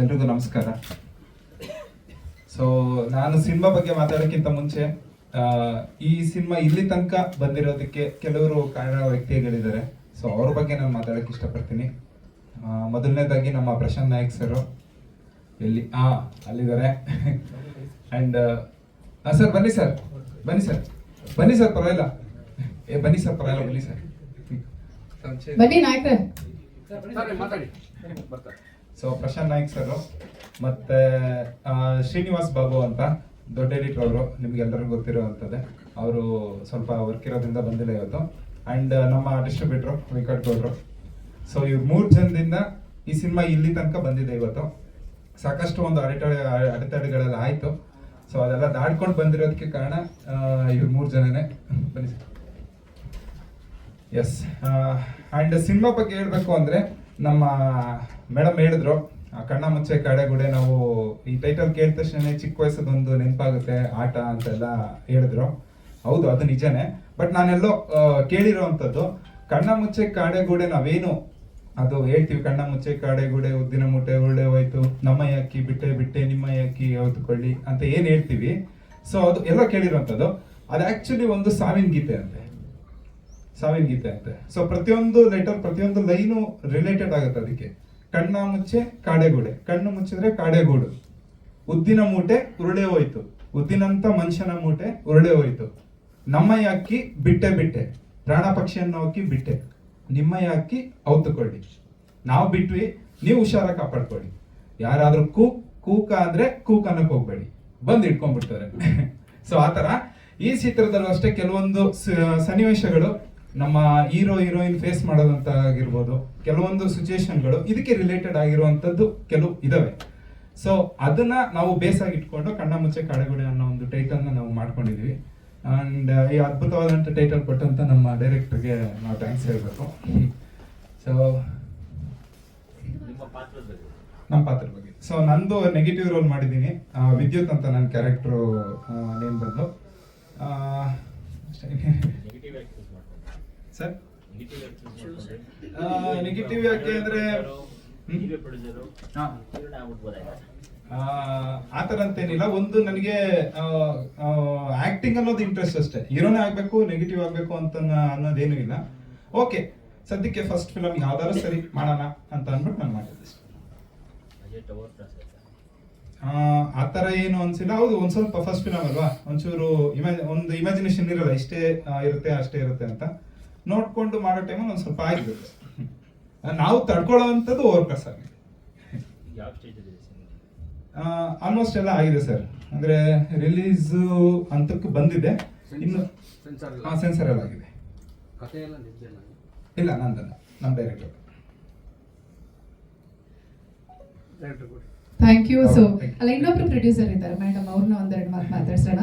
ಎಲ್ರಿಗೂ ನಮಸ್ಕಾರ. ಸೊ ನಾನು ಸಿನಿಮಾ ಬಗ್ಗೆ ಮಾತಾಡೋಕ್ಕಿಂತ ಮುಂಚೆ ಈ ಸಿನಿಮಾ ಇಲ್ಲಿ ತನಕ ಬಂದಿರೋದಕ್ಕೆ ಕೆಲವರು ಕಾರಣ ವ್ಯಕ್ತಿಗಳಿದ್ದಾರೆ. ಸೊ ಅವ್ರ ಬಗ್ಗೆ ನಾನು ಮಾತಾಡೋಕ್ಕೆ ಇಷ್ಟಪಡ್ತೀನಿ. ಮೊದಲನೇದಾಗಿ ನಮ್ಮ ಪ್ರಶಾಂತ್ ನಾಯಕ್ ಸರ್. ಎಲ್ಲಿ ಹಾ ಅಲ್ಲಿದ್ದಾರೆ. ಆ್ಯಂಡ್ ಸರ್ ಬನ್ನಿ ಸರ್. ಬನ್ನಿ ಸರ್. ಬನ್ನಿ ಸರ್ ಪರವಾಗಿಲ್ಲ. ಏ ಬನ್ನಿ ಸರ್ ಪರವಾಗಿಲ್ಲ ಬನ್ನಿ ಸರ್. ಬನ್ನಿ ನಾಯ್ಕ್ರೆ. ಸೊ ಪ್ರಶಾಂತ್ ನಾಯ್ಕ್ ಸರ್, ಮತ್ತೆ ಶ್ರೀನಿವಾಸ್ ಬಾಬು ಅಂತ ದೊಡ್ಡ ಎಡಿಟರ್ ಅವರು ನಿಮ್ಗೆಲ್ಲರಿಗೂ ಗೊತ್ತಿರುವಂಥದ್ದೇ. ಅವರು ಸ್ವಲ್ಪ ವರ್ಕ್ ಇರೋದ್ರಿಂದ ಬಂದಿಲ್ಲ ಇವತ್ತು. ಅಂಡ್ ನಮ್ಮ ಡಿಸ್ಟ್ರಿಬ್ಯೂಟ್ರು ವೆಂಕಟ್ ಗೌಡ್ರು. ಸೊ ಇವ್ರು ಮೂರು ಜನದಿಂದ ಈ ಸಿನಿಮಾ ಇಲ್ಲಿ ತನಕ ಬಂದಿದೆ ಇವತ್ತು. ಸಾಕಷ್ಟು ಒಂದು ಅಡೆತಡೆ, ಅಡೆತಡೆಗಳೆಲ್ಲ ಆಯ್ತು. ಸೊ ಅದೆಲ್ಲ ದಾಡ್ಕೊಂಡು ಬಂದಿರೋದಕ್ಕೆ ಕಾರಣ ಇವ್ರು ಮೂರು ಜನನೇ. ಬನ್ನಿ ಎಸ್ ಅಂಡ್ ಸಿನಿಮಾ ಬಗ್ಗೆ ಹೇಳಬೇಕು ಅಂದ್ರೆ ನಮ್ಮ ಮೇಡಮ್ ಹೇಳಿದ್ರು ಕಣ್ಣ ಮುಚ್ಚೆ ಗೂಡೆ ನಾವು ಈ ಟೈಟಲ್ ಕೇಳಿದ ತಕ್ಷಣ ಚಿಕ್ಕ ವಯಸ್ಸದೊಂದು ನೆನಪಾಗುತ್ತೆ, ಆಟ ಅಂತೆಲ್ಲ ಹೇಳಿದ್ರು. ಹೌದು, ಅದು ನಿಜನೇ. ಬಟ್ ನಾನೆಲ್ಲೋ ಕೇಳಿರೋವಂಥದ್ದು, ಕಣ್ಣ ಮುಚ್ಚೆ ಕಾಡೆಗೂಡೆ ನಾವೇನು, ಅದು ಹೇಳ್ತೀವಿ, ಕಣ್ಣ ಮುಚ್ಚೆ ಕಾಡೆಗೂಡೆ, ಉದ್ದಿನ ಮುಟ್ಟೆ ಒಳ್ಳೆ ಹೋಯ್ತು, ನಮ್ಮ ಯಾಕಿ ಬಿಟ್ಟೆ ಬಿಟ್ಟೆ, ನಿಮ್ಮ ಯಾಕಿ ಹೊತ್ಕೊಳ್ಳಿ ಅಂತ ಏನು ಹೇಳ್ತೀವಿ. ಸೊ ಅದು ಎಲ್ಲ ಕೇಳಿರೋಂಥದ್ದು ಅದು ಆಕ್ಚುಲಿ ಒಂದು ಸಾವಿನ ಗೀತೆ ಅಂತೆ. ಸಾವಿನ ಗೀತೆ ಅಂತೆ. ಸೊ ಪ್ರತಿಯೊಂದು ಲೆಟರ್ ಪ್ರತಿಯೊಂದು ಲೈನು ರಿಲೇಟೆಡ್ ಆಗುತ್ತೆ ಅದಕ್ಕೆ. ಕಣ್ಣ ಮುಚ್ಚೆ ಕಾಡೆಗೂಡೆ ಕಣ್ಣು ಮುಚ್ಚಿದ್ರೆ ಕಾಡೆಗೂಡು ಉದ್ದಿನ ಮೂಟೆ, ಉರುಳೆ ಹೋಯ್ತು. ಉದ್ದಿನಂತ ಮನುಷ್ಯನ ಮೂಟೆ, ಉರುಳೆ ಹೋಯ್ತು. ನಮ್ಮ ಯಾಕಿ ಬಿಟ್ಟೆ ಬಿಟ್ಟೆ. ಪ್ರಾಣ ಪಕ್ಷಿಯನ್ನು ಹಾಕಿ ಬಿಟ್ಟೆ. ನಿಮ್ಮ ಯಾಕಿ ಔತುಕೊಳ್ಳಿ. ನಾವು ಬಿಟ್ವಿ, ನೀವು ಹುಷಾರ ಕಾಪಾಡ್ಕೊಳ್ಳಿ. ಯಾರಾದ್ರೂ ಕೂ, ಕೂಕ ಅಂದ್ರೆ ಕೂಕ್ ಅನ್ನಕ್ ಹೋಗ್ಬೇಡಿ. ಬಂದ್ ಇಟ್ಕೊಂಡ್ಬಿಡ್ತಾರೆ ಸೊ ಆತರ ಈ ಚಿತ್ರದಲ್ಲೂ ಅಷ್ಟೇ ಕೆಲವೊಂದು ಸನ್ನಿವೇಶಗಳು ನಮ್ಮ ಹೀರೋ ಹೀರೋಯಿನ್ ಫೇಸ್ ಮಾಡೋದಂತ ಆಗಿರ್ಬೋದು ಕೆಲವೊಂದು ಸಿಚುಯೇಷನ್ಗಳು ಇದಕ್ಕೆ ರಿಲೇಟೆಡ್ ಆಗಿರುವಂಥದ್ದು ಕೆಲವು ಇದಾವೆ. ಸೊ ಅದನ್ನ ನಾವು ಬೇಸ್ ಆಗಿ ಇಟ್ಕೊಂಡು ಕಣ್ಣ ಮುಚ್ಚೆ ಕಾಡೆಗುಡೆ ಅನ್ನೋ ಒಂದು ಟೈಟಲ್ನ ನಾವು ಮಾಡ್ಕೊಂಡಿದ್ವಿ. ಅಂಡ್ ಈ ಅದ್ಭುತವಾದಂತ ಟೈಟಲ್ ಕೊಟ್ಟಂತ ನಮ್ಮ ಡೈರೆಕ್ಟರ್ಗೆ ನಾವು ಥ್ಯಾಂಕ್ಸ್ ಹೇಳಬೇಕು. ಸೊ ನಮ್ಮ ಪಾತ್ರದ ಬಗ್ಗೆ. ಸೊ ನಂದು ನೆಗೆಟಿವ್ ರೋಲ್ ಮಾಡಿದ್ದೀನಿ. ವಿದ್ಯುತ್ ಅಂತ ನನ್ನ ಕ್ಯಾರೆಕ್ಟ್ರು ನೇಮ್ ಬಂದು. ಸರ್ ನೆಗೆಟಿವ್ ಯಾಕೆ ಅಂದ್ರೆ. ಆ, ಥರ ಅಂತೇನಿಲ್ಲ ಒಂದು ನನಗೆ ಆಕ್ಟಿಂಗ್ ಅನ್ನೋದು ಇಂಟ್ರೆಸ್ಟ್ ಅಷ್ಟೇ. ಹೀರೋನೇ ಆಗಬೇಕು ನೆಗೆಟಿವ್ ಆಗಬೇಕು ಅಂತ ಅನ್ನೋದೇನು ಇಲ್ಲ. ಓಕೆ ಸದ್ಯಕ್ಕೆ ಫಸ್ಟ್ ಫಿಲಮ್ ಯಾವ್ದಾದ್ರು ಸರಿ ಮಾಡೋಣ ಅಂತ ಅಂದ್ಬಿಟ್ಟು ನಾನು ಮಾಡಿದ್ದೆ. ಆ, ಥರ ಏನು ಅನ್ಸಿಲ್ಲ. ಹೌದು ಒಂದು ಸ್ವಲ್ಪ ಫಸ್ಟ್ ಫಿಲಮ್ ಅಲ್ವಾ? ಒಂಚೂರು ಒಂದು ಇಮ್ಯಾಜಿನೇಷನ್ ಇರಲ್ಲ. ಇಷ್ಟೇ ಇರುತ್ತೆ ಅಷ್ಟೇ ಇರುತ್ತೆ ಅಂತ. ನೋಡ್ಕೊಂಡು ಮಾಡೋ ಟೈಮಲ್ಲಿ ಒಂದು ಸ್ವಲ್ಪ ಆಗಿರುತ್ತೆ. ನಾವು ತಡ್ಕೊಳ್ಳೋವಂಥದ್ದು ಓವರ್ ಸರ್ ಆಗಿದೆ. ಸ್ಟೇಜ್ ಇದೆ ಸಿನಿಮಾ ಆಲ್ಮೋಸ್ಟ್ ಎಲ್ಲ ಆಗಿದೆ ಸರ್ ಅಂದ್ರೆ ರಿಲೀಸ್ ಹಂತಕ್ಕೆ ಬಂದಿದೆ. ಇನ್ನು ಸೆನ್ಸಾರ್ ಹಾ ಸೆನ್ಸರ್ ಎಲ್ಲ ಆಗಿದೆ. ಕಥೆ ಎಲ್ಲ ನಿಮ್ದೆಲ್ಲ ಇಲ್ಲ ನಂದಲ್ಲ. ನಮ್ಮ director director thank you so ಅಲ್ಲ ಇನ್ನೊಬ್ರು ಪ್ರೊಡ್ಯೂಸರ್ ಇದ್ದಾರೆ. ಮೇಡಮ್ ಅವ್ರನ್ನ ಒಂದೆರಡು ಮಾತು ಮಾತಾಡ್ಸೋಣ.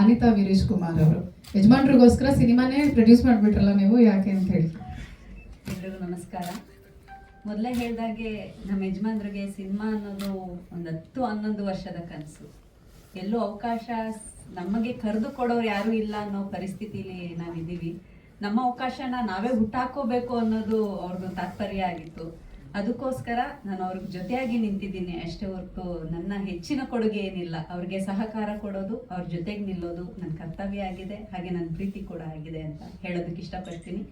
ಅನಿತಾ ವೀರೇಶ್ ಕುಮಾರ್ ಅವರು. ಯಜಮಾನ್ರಿಗೋಸ್ಕರ ಸಿನಿಮಾನೇ ಪ್ರೊಡ್ಯೂಸ್ ಮಾಡ್ಬಿಟ್ರಲ್ಲ ನೀವು, ಯಾಕೆ ಅಂತ ಹೇಳಿ. ಎಲ್ರಿಗೂ ನಮಸ್ಕಾರ. ಮೊದಲೇ ಹೇಳಿದಾಗೆ ನಮ್ಮ ಯಜಮಾನ್ರಿಗೆ ಸಿನಿಮಾ ಅನ್ನೋದು ಒಂದು ಹತ್ತು ಹನ್ನೊಂದು ವರ್ಷದ ಕನಸು. ಎಲ್ಲೂ ಅವಕಾಶ ನಮಗೆ ಕರೆದು ಕೊಡೋರು ಯಾರೂ ಇಲ್ಲ ಅನ್ನೋ ಪರಿಸ್ಥಿತಿಲಿ ನಾವಿದ್ದೀವಿ. ನಮ್ಮ ಅವಕಾಶನ ನಾವೇ ಹುಟ್ಟಾಕೋಬೇಕು ಅನ್ನೋದು ಅವ್ರದ್ದು ತಾತ್ಪರ್ಯ ಆಗಿತ್ತು. ಅದಕ್ಕೋಸ್ಕರ ನಾನು ಅವ್ರಿಗೆ ಜೊತೆಯಾಗಿ ನಿಂತಿದ್ದೀನಿ. ಅಷ್ಟೇ ಹೊರತು ನನ್ನ ಹೆಚ್ಚಿನ ಕೊಡುಗೆ ಏನಿಲ್ಲ. ಅವ್ರಿಗೆ ಸಹಕಾರ ಕೊಡೋದು, ಅವ್ರ ಜೊತೆಗೆ ನಿಲ್ಲೋದು ನನ್ನ ಕರ್ತವ್ಯ ಆಗಿದೆ. ಹಾಗೆ ನನ್ನ ಪ್ರೀತಿ ಕೂಡ ಆಗಿದೆ ಅಂತ ಹೇಳೋದಕ್ಕೆ ಇಷ್ಟಪಡ್ತೀನಿ.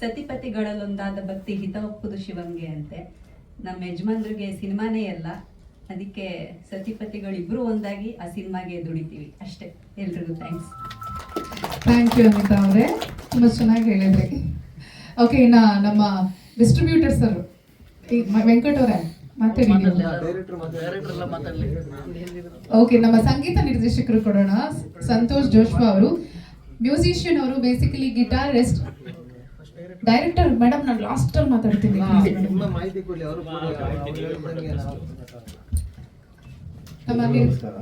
ಸತಿಪತಿಗಳಲ್ಲೊಂದಾದ ಭಕ್ತಿ ಹಿತ ಒಪ್ಪುದು ಶಿವಂಗೆ ಅಂತೆ. ನಮ್ಮ ಯಜಮಾನ್ರಿಗೆ ಸಿನಿಮಾನೇ ಅಲ್ಲ. ಅದಕ್ಕೆ ಸತಿಪತಿಗಳಿಬ್ರು ಒಂದಾಗಿ ಆ ಸಿನಿಮಾಗೆ ದುಡಿತೀವಿ. ಅಷ್ಟೇ. ಎಲ್ರಿಗೂ ಥ್ಯಾಂಕ್ಸ್ ಥ್ಯಾಂಕ್ ಯು ಅನಿತಾ ಅವರೇ. ತುಂಬ ಚೆನ್ನಾಗಿ ಹೇಳಿದ್ರಿ. ಓಕೆ ಇನ್ನ ನಮ್ಮ ಡಿಸ್ಟ್ರಿಬ್ಯೂಟರ್ ಸರ್ ಓಕೆ ನಮ್ಮ ಸಂಗೀತ ನಿರ್ದೇಶಕರು ಕೊಡೋಣ. ಸಂತೋಷ್ ಜೋಶ್ವಾ ಅವರು. ಮ್ಯೂಸಿಷಿಯನ್ ಅವರು ಬೇಸಿಕಲಿ ಗಿಟಾರಿಸ್ಟ್ ಡೈರೆಕ್ಟರ್ ಮೇಡಮ್ ನಾನು ಲಾಸ್ಟ್ ಅಲ್ಲಿ ಮಾತಾಡ್ತೀನಿ. ನಿಮ್ಮ ಮಾಹಿತಿ ಕೊಡಿ ಅವರು ನಮ್ಮ ನಿರ್- ನಮಸ್ಕಾರ.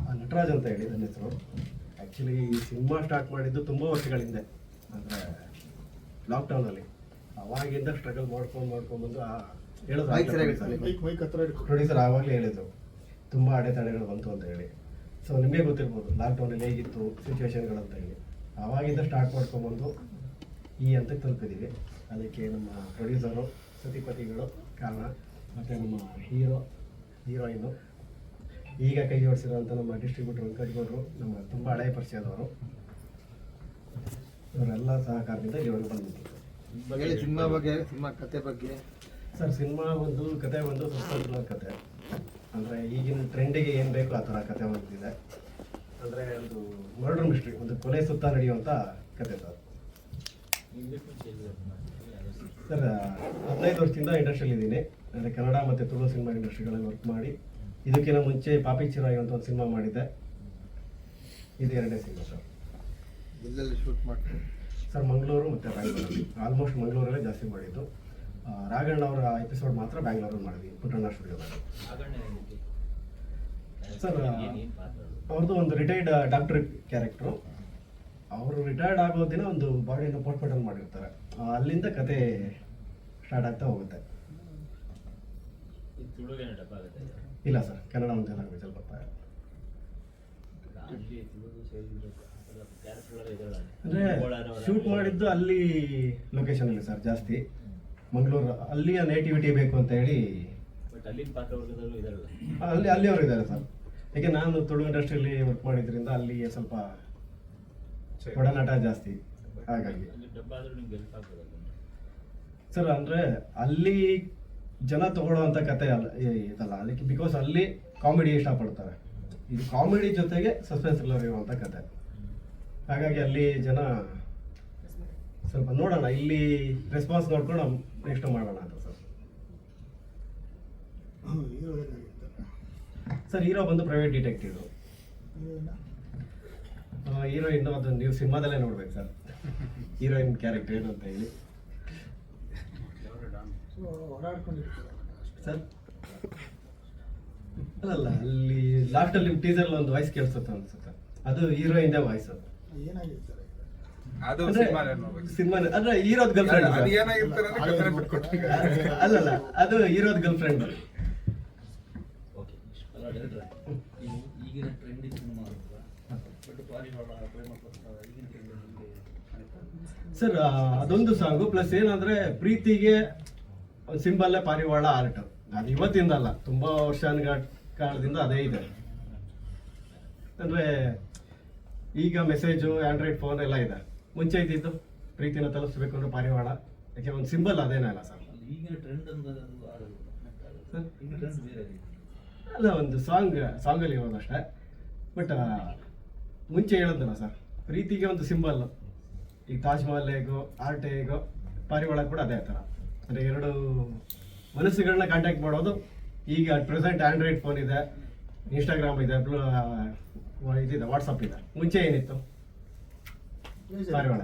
ಆ, ನಟರಾಜ್ ಅಂತ ಹೇಳಿ ನನ್ನ ಹೆಸರು. ಆ್ಯಕ್ಚುಲಿ ಈ ಸಿನಿಮಾ ಸ್ಟಾರ್ಟ್ ಮಾಡಿದ್ದು ತುಂಬ ವರ್ಷಗಳ ಹಿಂದೆ ಅಂದರೆ ಲಾಕ್ಡೌನಲ್ಲಿ ಅವಾಗಿಂದ ಸ್ಟ್ರಗಲ್ ಮಾಡ್ಕೊಂಡು ಮಾಡ್ಕೊಂಡ್ಬಂದು ಆ Mic ಸರಿಯಾಗಿ ಹೇಳಿದ್ರು ಪ್ರೊಡ್ಯೂಸರ್ ಆವಾಗಲೇ ಹೇಳಿದ್ರು ತುಂಬ ಅಡೆತಡೆಗಳು ಬಂತು ಅಂತ ಹೇಳಿ. ಸೊ ನಿಮಗೆ ಗೊತ್ತಿರ್ಬೋದು ಲಾಕ್ಡೌನಲ್ಲಿ ಹೇಗಿತ್ತು ಸಿಚುವೇಶನ್ಗಳು ಅಂತ ಹೇಳಿ ಆವಾಗಿಂದ ಸ್ಟಾರ್ಟ್ ಮಾಡ್ಕೊಂಡ್ಬಂದು ಈ ಹಂತಕ್ಕೆ ತಲುಪಿದ್ದೀವಿ ಅದಕ್ಕೆ ನಮ್ಮ ಪ್ರೊಡ್ಯೂಸರು ಸತಿಪತಿಗಳು ಕಾರಣ ಮತ್ತು ನಮ್ಮ ಹೀರೋ ಹೀರೋಯಿನು. ಈಗ ಕೈ ಜೋಡಿಸಿರೋಂಥ ನಮ್ಮ ಡಿಸ್ಟ್ರಿಬ್ಯೂಟರ್ ವೆಂಕಟಗೌಡರು ನಮ್ಮ ತುಂಬ ಹಳೆಯ ಪರಿಚಯದವರು. ಇವರೆಲ್ಲ ಸಹಕಾರದಿಂದ ಇವರು ಬಂದಿದ್ದು ಹೇಳಿ ಸಿನಿಮಾ ಬಗ್ಗೆ ಸಿನಿಮಾ ಕತೆ ಬಗ್ಗೆ. ಸರ್ ಸಿನಿಮಾ ಒಂದು ಕತೆ ಒಂದು ಸ್ವತಂತ್ರ ಕತೆ. ಅಂದರೆ ಈಗಿನ ಟ್ರೆಂಡಿಗೆ ಏನು ಬೇಕು ಆ ಥರ ಕತೆ ಬಂದಿದೆ ಅಂದರೆ ಒಂದು ಮರ್ಡರ್ ಮಿಸ್ಟ್ರಿ ಒಂದು ಕೊಲೆ ಸುತ್ತ ನಡೆಯುವಂಥ ಕತೆ ಸರ್? ಸರ್ ಹದಿನೈದು ವರ್ಷದಿಂದ ಇಂಡಸ್ಟ್ರಿಯಲ್ಲಿ ಇದ್ದೀನಿ. ಅಂದರೆ ಕನ್ನಡ ಮತ್ತು ತುಳು ಸಿನಿಮಾ ಇಂಡಸ್ಟ್ರಿಗಳಲ್ಲಿ ವರ್ಕ್ ಮಾಡಿ. ಇದಕ್ಕಿಂತ ಮುಂಚೆ ಪಾಪಿ ಚಿರಾಯಿ ಅಂತ ಒಂದು ಸಿನಿಮಾ ಮಾಡಿದ್ದೆ. ಇದು ಎರಡನೇ ಸಿನಿಮಾ ಸರ್. ಎಲ್ಲೆಲ್ಲಿ ಶೂಟ್ ಮಾಡ್ತೀವಿ ಸರ್ ಮಂಗಳೂರು ಮತ್ತು ಬ್ಯಾಂಗ್ಳೂರಲ್ಲಿ. ಆಲ್ಮೋಸ್ಟ್ ಮಂಗಳೂರಲ್ಲೇ ಜಾಸ್ತಿ ಮಾಡಿದ್ದು. ರಾಘಣ್ಣ ಅವರ ಎಪಿಸೋಡ್ ಮಾತ್ರ ಬ್ಯಾಂಗ್ಳೂರಲ್ಲಿ ಮಾಡಿದ್ವಿ ಪುಟ್ಟಣ್ಣ ಸ್ಟುಡಿಯೋದಲ್ಲಿ? ಸರ್? ಅವ್ರದ್ದು ಒಂದು ರಿಟೈರ್ಡ್ ಡಾಕ್ಟರ್ ಕ್ಯಾರೆಕ್ಟ್ರು ಅವರು ರಿಟೈರ್ಡ್ ಆಗೋ ದಿನ ಒಂದು ಬಾಡಿಯನ್ನು ಪೋಸ್ಟ್ಮಾರ್ಟಮ್ ಮಾಡಿರ್ತಾರೆ. ಅಲ್ಲಿಂದ ಕತೆ ಸ್ಟಾರ್ಟ್ ಆಗ್ತಾ ಹೋಗುತ್ತೆ. ಇಲ್ಲ ಸರ್ ಕನ್ನಡ ಒಂದು ಲ್ಯಾಂಗ್ವೇಜಲ್ಲಿ ಬರ್ತಾರೆ ಅಂದರೆ ಶೂಟ್ ಮಾಡಿದ್ದು ಅಲ್ಲಿ ಲೊಕೇಶನಲ್ಲಿ ಸರ್ ಜಾಸ್ತಿ. ಮಂಗಳೂರು ಅಲ್ಲಿಯ ನೇಟಿವಿಟಿ ಬೇಕು ಅಂತ ಹೇಳಿ. ಬಟ್ ಅಲ್ಲಿನ ಇದಾರಲ್ಲ. ಅಲ್ಲಿ ಅಲ್ಲಿಯವರು ಇದ್ದಾರೆ ಸರ್ ಯಾಕೆ ನಾನು ತುಳು ಇಂಡಸ್ಟ್ರಿಯಲ್ಲಿ ವರ್ಕ್ ಮಾಡಿದ್ರಿಂದ ಅಲ್ಲಿ ಸ್ವಲ್ಪ ಒಡನಾಟ ಜಾಸ್ತಿ. ಹಾಗಾಗಿ. ಅಲ್ಲಿ ಡಬ್ಬ ಆದ್ರೂ ನಿಮ್ಗೆ ಹೆಲ್ಪ್ ಆಗ್ಬೋದಲ್ಲ. ಸರ್ ಅಂದರೆ ಅಲ್ಲಿ ಜನ ತಗೊಳ್ಳೋ ಅಂತ ಕತೆ ಅಲ್ಲ ಏ- ಇದಲ್ಲ. ಅದಕ್ಕೆ ಬಿಕಾಸ್ ಅಲ್ಲಿ ಕಾಮಿಡಿ ಇಷ್ಟಪಡ್ತಾರೆ. ಇದು ಕಾಮಿಡಿ ಜೊತೆಗೆ ಸಸ್ಪೆನ್ಸ್ ಥ್ರಿಲ್ಲರ್ ಇರುವಂಥ ಕತೆ. ಹಾಗಾಗಿ ಅಲ್ಲಿ ಜನ ಸ್ವಲ್ಪ ನೋಡೋಣ, ಇಲ್ಲಿ ರೆಸ್ಪಾನ್ಸ್ ನೋಡ್ಕೊಂಡು ನೆಕ್ಸ್ಟ್ ಮಾಡೋಣ ಅಂತ ಸರ್. ಸರ್, ಹೀರೋ ಬಂದು ಪ್ರೈವೇಟ್ ಡಿಟೆಕ್ಟಿವ್ ಹೀರೋಯಿನ್ ಅದು ನೀವು ಸಿನಿಮಾದಲ್ಲೇ ನೋಡ್ಬೇಕು ಸರ್. ಹೀರೋಯಿನ್ ಕ್ಯಾರೆಕ್ಟರ್ ಏನು ಅಂತ ಹೇಳಿ. ಸರ್, ಅಲ್ಲಲ್ಲ, ಅಲ್ಲಿ ಲಾಸ್ಟಲ್ಲಿ ಟೀಸರ್ ಒಂದು ವಾಯ್ಸ್ ಕೇಳಿಸುತ್ತೆ ಅನ್ಸುತ್ತೆ. ಅದು ಹೀರೋಯಿಂದ ವಾಯ್ಸ್ ಅದು. ಅದು ಅಂದ್ರೆ ಹೀರೋದ್ ಗರ್ಲ್ ಅದು ಏನಾಗಿರ್ತಾರೆ. ಅಲ್ಲಲ್ಲ ಅದು ಹೀರೋದ್ ಗರ್ಲ್ ಫ್ರೆಂಡ್ ಓಕೆ ಅಲ್ಲ ಡೈರೆಕ್ಟರ್ ನೀವು ಈಗಿನ ಟ್ರೆಂಡಿ ಸಿನಿಮಾ ಅಲ್ವಾ ಬಟ್ ಪಾರಿವಾಳ ಪ್ರೇಮ ಪತ್ರ ಈಗಿನ ಟ್ರೆಂಡ್ ಸರ್ ಅದೊಂದು ಸಾಂಗು ಪ್ಲಸ್ ಏನಂದ್ರೆ ಪ್ರೀತಿಗೆ ಸಿಂಬಲ್ಲೇ ಪಾರಿವಾಳ ಆರ್ಟ್ ಅದು ಇವತ್ತಿಂದ ಅಲ್ಲ ತುಂಬಾ ವರ್ಷ ಕಾಲದಿಂದ ಅದೇ ಇದೆ. ಅಂದ್ರೆ ಈಗ ಮೆಸೇಜು ಆಂಡ್ರಾಯ್ಡ್ ಫೋನ್ ಎಲ್ಲ ಇದೆ. ಮುಂಚೆ ಇದ್ದಿದ್ದು ಪ್ರೀತಿನ ತಲುಪಿಸ್ಬೇಕು ಅಂದ್ರೆ ಪಾರಿವಾಳ. ಯಾಕೆ ಒಂದು ಸಿಂಬಲ್ ಅದೇನೇ ಅಲ್ಲ ಸರ್. ಅಲ್ಲಿ ಈಗಿನ ಟ್ರೆಂಡ್ ಒಂದು ಸಾಂಗ್ ಸಾಂಗಲ್ಲಿ ಇರೋದಷ್ಟೇ ಬಟ್ ಮುಂಚೆ ಹೇಳೋದಲ್ಲ ಸರ್ ಪ್ರೀತಿಗೆ ಒಂದು ಸಿಂಬಲ್ ಈಗ ತಾಜ್ ಮಹಲ್ ಹೇಗೋ ಆರ್ಟ್ ಹೇಗೋ ಪಾರಿವಾಳ ಕೂಡ ಅದೇ ಥರ. ಅಂದರೆ ಎರಡು ಮನಸ್ಸುಗಳನ್ನ ಕಾಂಟ್ಯಾಕ್ಟ್ ಮಾಡೋದು. ಈಗ ಅಟ್ ಪ್ರೆಸೆಂಟ್ ಆಂಡ್ರಾಯ್ಡ್ ಫೋನ್ ಇದೆ ಇನ್ಸ್ಟಾಗ್ರಾಮ್ ಇದೆ ಇದಿದೆ ವಾಟ್ಸಪ್ ಇದೆ. ಮುಂಚೆ ಏನಿತ್ತು? ಪಾರಿವಾಳ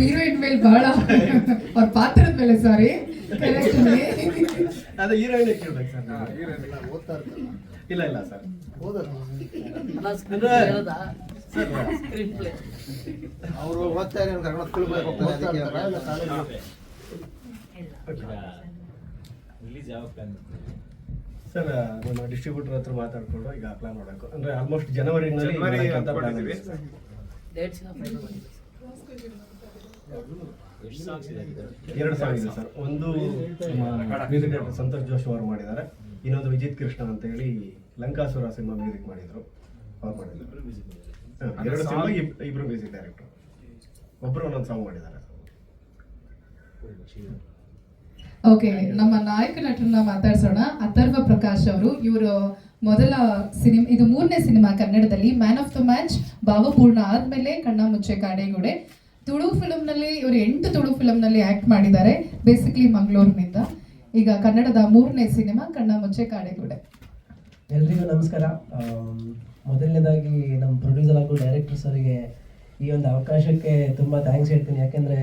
ಹೀರೋಯಿನ್ ಮೇಲೆ ಬಹಳ ಅವ್ರ ಪಾತ್ರದ ಮೇಲೆ ಸಾರಿ ಅದು ಹೀರೋಯಿನ್ ಕೇಳ್ಬೇಕು ಸರ್. ಹೀರೋಯಿನ್. ಇಲ್ಲ ಇಲ್ಲ ಸರ್. ಅವರು ಓದ್ತಾರೆ ಹೋಗ್ತಾರೆ ಅದಕ್ಕೆ ರಿಲೀಸ್ ಪ್ಲಾನ್ ಸರ್ ನಮ್ಮ ಡಿಸ್ಟ್ರಿಬ್ಯೂಟರ್ ಹತ್ರ ಮಾತಾಡ್ಕೊಂಡು ಈಗ ಪ್ಲಾನ್ ಮಾಡಬೇಕು ಅಂದ್ರೆ ಆಲ್ಮೋಸ್ಟ್ ಜನವರಿ ಎರಡು ಸಾಂಗ್ ಇದೆ ಸರ್ ಒಂದು ಮ್ಯೂಸಿಕ್ ಡೈರೆಕ್ಟರ್ ಸಂತೋಷ್ ಜೋಶ್ ಅವರು ಮಾಡಿದ್ದಾರೆ. ಇನ್ನೊಂದು ವಿಜಿತ್ ಕೃಷ್ಣ ಅಂತ ಹೇಳಿ ಲಂಕಾಸುರ ಸಿನಿಮಾ ಮ್ಯೂಸಿಕ್ ಮಾಡಿದ್ರು. ಅವ್ರು ಮಾಡಿದ್ರು ಎರಡು ಸಿನಿಮಾ ಇಬ್ರು ಮ್ಯೂಸಿಕ್ ಡೈರೆಕ್ಟರ್ ಒಬ್ರು ಒಂದೊಂದು ಸಾಂಗ್ ಮಾಡಿದ್ದಾರೆ. ಓಕೆ ನಮ್ಮ ನಾಯಕ ನಟರನ್ನ ಮಾತಾಡ್ಸೋಣ. ಅಥರ್ವ ಪ್ರಕಾಶ್ ಅವರು. ಇವರು ಮೊದಲ ಸಿನಿಮಾ ಇದು ಮೂರನೇ ಸಿನಿಮಾ ಕನ್ನಡದಲ್ಲಿ man of the match Bhavapoorna ಆದ್ಮೇಲೆ ಕಣ್ಣ ಮುಚ್ಚೆ ಕಾಡೆಗೋಡೆ. ತುಳು ಫಿಲಮ್ನಲ್ಲಿ ಇವರು ಎಂಟು ತುಳು ಫಿಲಮ್ನಲ್ಲಿ ಆಕ್ಟ್ ಮಾಡಿದ್ದಾರೆ ಬೇಸಿಕ್ಲಿ ಮಂಗಳೂರಿನಿಂದ. ಈಗ ಕನ್ನಡದ ಮೂರನೇ ಸಿನಿಮಾ ಕಣ್ಣ ಮುಚ್ಚೆ ಕಾಡೆಗೋಡೆ. ಎಲ್ರಿಗೂ ನಮಸ್ಕಾರ. ಮೊದಲನೇದಾಗಿ ನಮ್ಮ ಪ್ರೊಡ್ಯೂಸರ್ ಹಾಗೂ ಡೈರೆಕ್ಟರ್ ಸರಿಗೆ ಈ ಒಂದು ಅವಕಾಶಕ್ಕೆ ತುಂಬ ಥ್ಯಾಂಕ್ಸ್ ಹೇಳ್ತೀನಿ. ಯಾಕೆಂದರೆ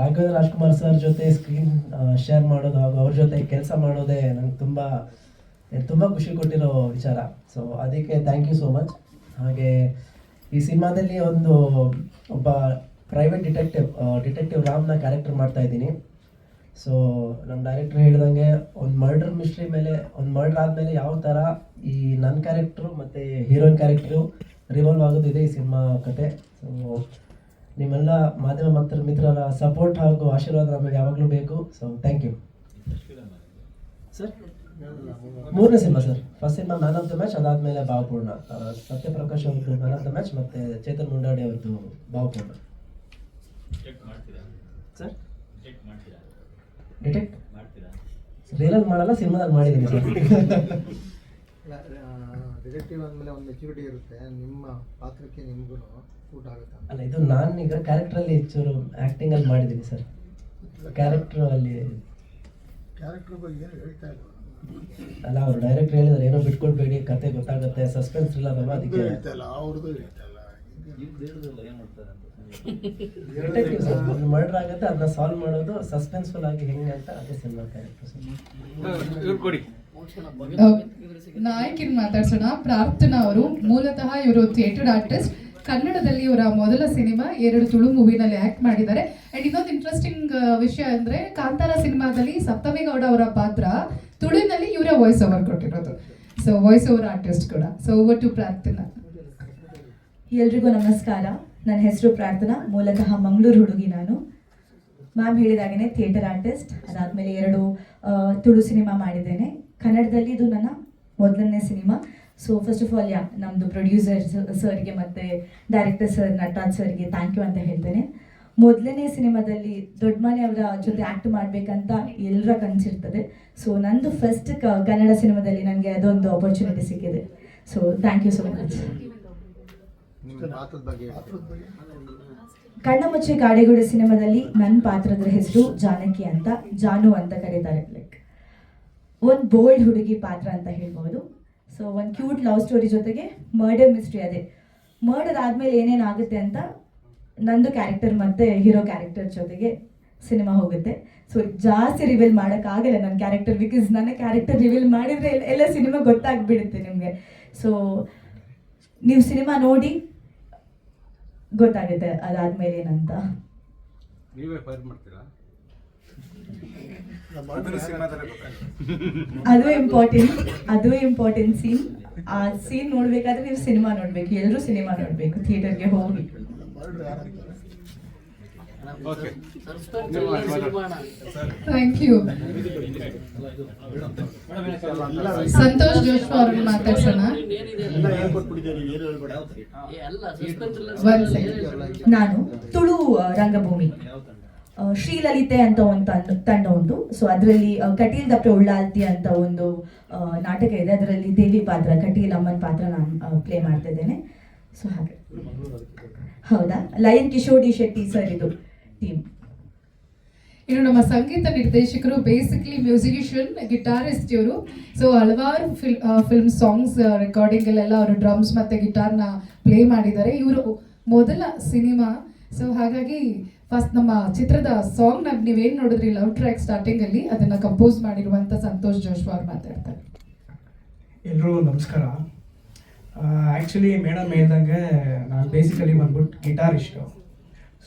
ರಾಘವೇಂದ್ರ ರಾಜ್ಕುಮಾರ್ ಸರ್ ಜೊತೆ ಸ್ಕ್ರೀನ್ ಶೇರ್ ಮಾಡೋದು ಹಾಗೂ ಅವ್ರ ಜೊತೆ ಕೆಲಸ ಮಾಡೋದೇ ನಂಗೆ ತುಂಬ ತುಂಬ ಖುಷಿ ಕೊಟ್ಟಿರೋ ವಿಚಾರ. ಸೊ ಅದಕ್ಕೆ ಥ್ಯಾಂಕ್ ಯು ಸೋ ಮಚ್ ಹಾಗೆ ಈ ಸಿನಿಮಾದಲ್ಲಿ ಒಂದು ಒಬ್ಬ ಪ್ರೈವೇಟ್ ಡಿಟೆಕ್ಟಿವ್ ಡಿಟೆಕ್ಟಿವ್ ರಾಮ್ನ ಕ್ಯಾರೆಕ್ಟರ್ ಮಾಡ್ತಾ ಇದ್ದೀನಿ. ಸೊ ನಮ್ಮ ಡೈರೆಕ್ಟರ್ ಹೇಳಿದಂಗೆ, ಒಂದು ಮರ್ಡರ್ ಮಿಸ್ಟ್ರಿ ಮೇಲೆ, ಒಂದು ಮರ್ಡರ್ ಆದಮೇಲೆ ಯಾವ ಥರ ಈ ನನ್ನ ಕ್ಯಾರೆಕ್ಟ್ರು ಮತ್ತು ಹೀರೋಯಿನ್ ಕ್ಯಾರೆಕ್ಟ್ರು ರಿವಾಲ್ವ್ ಆಗೋದಿದೆ ಈ ಸಿನಿಮಾ ಕತೆ. ಸೊ ನಿಮ್ಮೆಲ್ಲ ಮಾಧ್ಯಮ ಮತ್ತು ಮಿತ್ರರ ಸಪೋರ್ಟ್ ಹಾಗೂ ಆಶೀರ್ವಾದ ನಮಗೆ ಯಾವಾಗಲೂ ಬೇಕು. ಸೊ ಥ್ಯಾಂಕ್ ಯು ಸರ್ ಮೂರನೇ cinema sir first cinema man of the match ಅದಾದಮೇಲೆ ಭಾವಪೂರ್ಣ. ಸತ್ಯಪ್ರಕಾಶ್ ಅವ್ರದ್ದು ಮ್ಯಾನ್ ಆಫ್ ದ ಮ್ಯಾಚ್ ಮತ್ತು ಚೇತನ್ ಮುಂಡಾಡಿ ಅವ್ರದ್ದು ಭಾವಪೂರ್ಣ. ಸರ್ ಡಿಟೆಕ್ಟ್ ಮಾಡ್ತೀರಾ? ರಿಯಲಲ್ಲಿ ಮಾಡಲ್ಲ ಸಿನಿಮಾದಲ್ಲಿ ಮಾಡಿದ್ದೀನಿ ಸರ್ ಡಿಟೆಕ್ಟಿವ್ ಅಂದಮೇಲೆ ಒಂದು ಮೆಚುರಿಟಿ ಇರುತ್ತೆ. ನಿಮ್ಮ ಪಾತ್ರಕ್ಕೆ ನಿಮಗೂ ಸೂಟ್ ಆಗುತ್ತೆ? ಅಲ್ಲ ಇದು ನಾನು ಈಗ ಕ್ಯಾರೆಕ್ಟ್ರಲ್ಲಿ ಆಕ್ಟಿಂಗ್ ಆ್ಯಕ್ಟಿಂಗಲ್ಲಿ ಮಾಡಿದ್ದೀನಿ ಸರ್. ಕ್ಯಾರೆಕ್ಟ್ರು ಅಲ್ಲಿ ಕ್ಯಾರೆಕ್ಟರ್ ಬಗ್ಗೆ ಏನು ಹೇಳ್ತಾ ಇಲ್ಲ ಅಲ್ಲ ಅವ್ರು ಡೈರೆಕ್ಟ್ ಹೇಳಿದ್ರೆ ಏನೋ ಬಿಟ್ಕೊಳ್ಬೇಡಿ ಕತೆ ಗೊತ್ತಾಗುತ್ತೆ ಸಸ್ಪೆನ್ಸ್ ಇಲ್ಲ ಅಲ್ವಾ ಅದಕ್ಕೆ. ಹೇಳ್ತಾ ಇಲ್ಲ ಮರ್ಡರ್ ಆಗುತ್ತೆ ಅದನ್ನ ಸಾಲ್ವ್ ಮಾಡೋದು ಸಸ್ಪೆನ್ಸ್ಫುಲ್ ಆಗಿ ಹೆಂಗೆ ಅಂತ ಅದೇ ಸಿನಿಮಾ ಕ್ಯಾರೆಕ್ಟರ್ ಕೊಡಿ. ನಾಯಕಿನ ಮಾತಾಡ್ಸೋಣ. ಪ್ರಾರ್ಥನಾ ಅವರು, ಮೂಲತಃ ಇವರು ಥಿಯೇಟರ್ ಆರ್ಟಿಸ್ಟ್. ಕನ್ನಡದಲ್ಲಿ ಇವರ ಮೊದಲ ಸಿನಿಮಾ, ಎರಡು ತುಳು ಮೂವಿನಲ್ಲಿ ಆಕ್ಟ್ ಮಾಡಿದ್ದಾರೆ. ಅಂಡ್ ಇನ್ನೊಂದು ಇಂಟ್ರೆಸ್ಟಿಂಗ್ ವಿಷಯ ಅಂದ್ರೆ ಕಾಂತಾರ ಸಿನಿಮಾದಲ್ಲಿ ಸಪ್ತಮಿಗೌಡ ಅವರ ಪಾತ್ರ ತುಳುವಿನಲ್ಲಿ ಇವರ ವಾಯ್ಸ್ ಓವರ್ ಕೊಟ್ಟಿರೋದು. ಸೊ ವಾಯ್ಸ್ ಓವರ್ ಆರ್ಟಿಸ್ಟ್ ಕೂಡ. So over to Prarthana. ಎಲ್ರಿಗೂ ನಮಸ್ಕಾರ. ನನ್ನ ಹೆಸರು ಪ್ರಾರ್ಥನಾ, ಮೂಲತಃ ಮಂಗಳೂರು ಹುಡುಗಿ ನಾನು. ಮ್ಯಾಮ್ ಹೇಳಿದಾಗೇ ಥಿಯೇಟರ್ ಆರ್ಟಿಸ್ಟ್, ಅದಾದಮೇಲೆ ಎರಡು ತುಳು ಸಿನಿಮಾ ಮಾಡಿದ್ದೇನೆ. ಕನ್ನಡದಲ್ಲಿ ಇದು ನನ್ನ ಮೊದಲನೇ cinema. So first of all yeah ನಮ್ಮದು ಪ್ರೊಡ್ಯೂಸರ್ ಸರ್ಗೆ ಮತ್ತು ಡೈರೆಕ್ಟರ್ ಸರ್ ನಟರಾಜ್ ಸರ್ಗೆ ಥ್ಯಾಂಕ್ ಯು ಅಂತ ಹೇಳ್ತೇನೆ. ಮೊದಲನೇ ಸಿನಿಮಾದಲ್ಲಿ ದೊಡ್ಡಮನೆ ಅವರ ಜೊತೆ ಆ್ಯಕ್ಟ್ ಮಾಡಬೇಕಂತ ಎಲ್ಲರ ಕನಸಿರ್ತದೆ. ಸೊ ನಂದು ಫಸ್ಟ್ ಕನ್ನಡ ಸಿನಿಮಾದಲ್ಲಿ ನನಗೆ ಅದೊಂದು ಆಪರ್ಚುನಿಟಿ ಸಿಕ್ಕಿದೆ. So thank you so much Kannamuchche Kaadegoode ಸಿನಿಮಾದಲ್ಲಿ ನನ್ನ ಪಾತ್ರದ ಹೆಸರು ಜಾನಕಿ ಅಂತ, ಜಾನು ಅಂತ ಕರೀತಾರೆ. ಒಂದು ಬೋಲ್ಡ್ ಹುಡುಗಿ ಪಾತ್ರ ಅಂತ ಹೇಳ್ಬೋದು ಸೊ ಒಂದು ಕ್ಯೂಟ್ ಲವ್ ಸ್ಟೋರಿ ಜೊತೆಗೆ ಮರ್ಡರ್ ಮಿಸ್ಟ್ರಿ ಅದೇ. ಮರ್ಡರ್ ಆದಮೇಲೆ ಏನೇನು ಆಗುತ್ತೆ ಅಂತ ನಂದು ಕ್ಯಾರೆಕ್ಟರ್ ಮತ್ತು ಹೀರೋ ಕ್ಯಾರೆಕ್ಟರ್ ಜೊತೆಗೆ ಸಿನಿಮಾ ಹೋಗುತ್ತೆ. ಸೊ ಜಾಸ್ತಿ ರಿವೀಲ್ ಮಾಡೋಕ್ಕಾಗಲ್ಲ ನನ್ನ ಕ್ಯಾರೆಕ್ಟರ್ ಬಿಕಾಸ್ ನನ್ನ ಕ್ಯಾರೆಕ್ಟರ್ ರಿವೀಲ್ ಮಾಡಿದರೆ ಎಲ್ಲ ಸಿನಿಮಾ ಗೊತ್ತಾಗ್ಬಿಡುತ್ತೆ ನಿಮಗೆ. ಸೊ ನೀವು ಸಿನಿಮಾ ನೋಡಿ ಗೊತ್ತಾಗುತ್ತೆ ಅದಾದ್ಮೇಲೆ ಏನಂತ. ನೀವೇ ಫೈರ್ ಮಾಡ್ತೀರಾ? ಅದು ಇಂಪಾರ್ಟೆಂಟ್ ಅದು ಇಂಪಾರ್ಟೆಂಟ್ ಸೀನ್ ಆ ಸೀನ್ ನೋಡ್ಬೇಕಾದ್ರೆ ನೀವು ಸಿನಿಮಾ ನೋಡ್ಬೇಕು ಎಲ್ಲರೂ ಸಿನಿಮಾ ನೋಡ್ಬೇಕು ಥಿಯೇಟರ್ಗೆ ಹೋಗಿ. Okay. Thank you Santhosh Josh ಅವ್ರಿಗೆ ಮಾತಾಡ್ಸೋಣ? ನಾನು ತುಳು ರಂಗಭೂಮಿ. ಶ್ರೀಲಲಿತೆ ಅಂತ ಒಂದು ತಂಡ ತಂಡ ಉಂಟು. ಸೊ ಅದರಲ್ಲಿ ಕಟೀಲ್ ದಪ್ಪೆ ಉಳ್ಳಾಲ್ತಿ ಅಂತ ಒಂದು ನಾಟಕ ಇದೆ. ಅದರಲ್ಲಿ ದೇವಿ ಪಾತ್ರ, ಕಟೀಲ್ ಅಮ್ಮನ ಪಾತ್ರ ನಾನು ಪ್ಲೇ ಮಾಡ್ತಾ ಇದ್ದೇನೆ. ಸೊ ಹಾಗೆ. ಹೌದಾ? Lion Kishore D Shetty sir ಇದು ಟೀಮ್ ಇನ್ನು ನಮ್ಮ ಸಂಗೀತ ನಿರ್ದೇಶಕರು ಬೇಸಿಕಲಿ ಮ್ಯೂಸಿಷಿಯನ್ ಗಿಟಾರಿಸ್ಟ್ ಇವರು. ಸೊ ಹಲವಾರು ಫಿಲ್ ಫಿಲ್ಮ್ ಸಾಂಗ್ಸ್ ರೆಕಾರ್ಡಿಂಗ್ ರೆಕಾರ್ಡಿಂಗಲ್ಲೆಲ್ಲ ಅವರು ಡ್ರಮ್ಸ್ ಮತ್ತೆ ಗಿಟಾರ್ನ ಪ್ಲೇ ಮಾಡಿದ್ದಾರೆ. ಇವರು ಮೊದಲ ಸಿನಿಮಾ ಸೊ ಹಾಗಾಗಿ ಫಸ್ಟ್ ನಮ್ಮ ಚಿತ್ರದ ಸಾಂಗ್ನ ನೀವೇನು ನೋಡಿದ್ರಿ ಲವ್ ಟ್ರ್ಯಾಕ್ ಸ್ಟಾರ್ಟಿಂಗಲ್ಲಿ ಅದನ್ನ ಕಂಪೋಸ್ ಮಾಡಿರುವಂತ ಸಂತೋಷ್ ಜೋಶ್ವಾ ಅವ್ರು ಮಾತಾಡ್ತಾರೆ. ಎಲ್ರಿಗೂ ನಮಸ್ಕಾರ. ಆ್ಯಕ್ಚುಲಿ ಮೇಡಮ್ ಹೇಳ್ದಂಗೆ ನಾನು ಬೇಸಿಕಲಿ ಬಂದ್ಬಿಟ್ಟು ಗಿಟಾರಿಸ್ಟು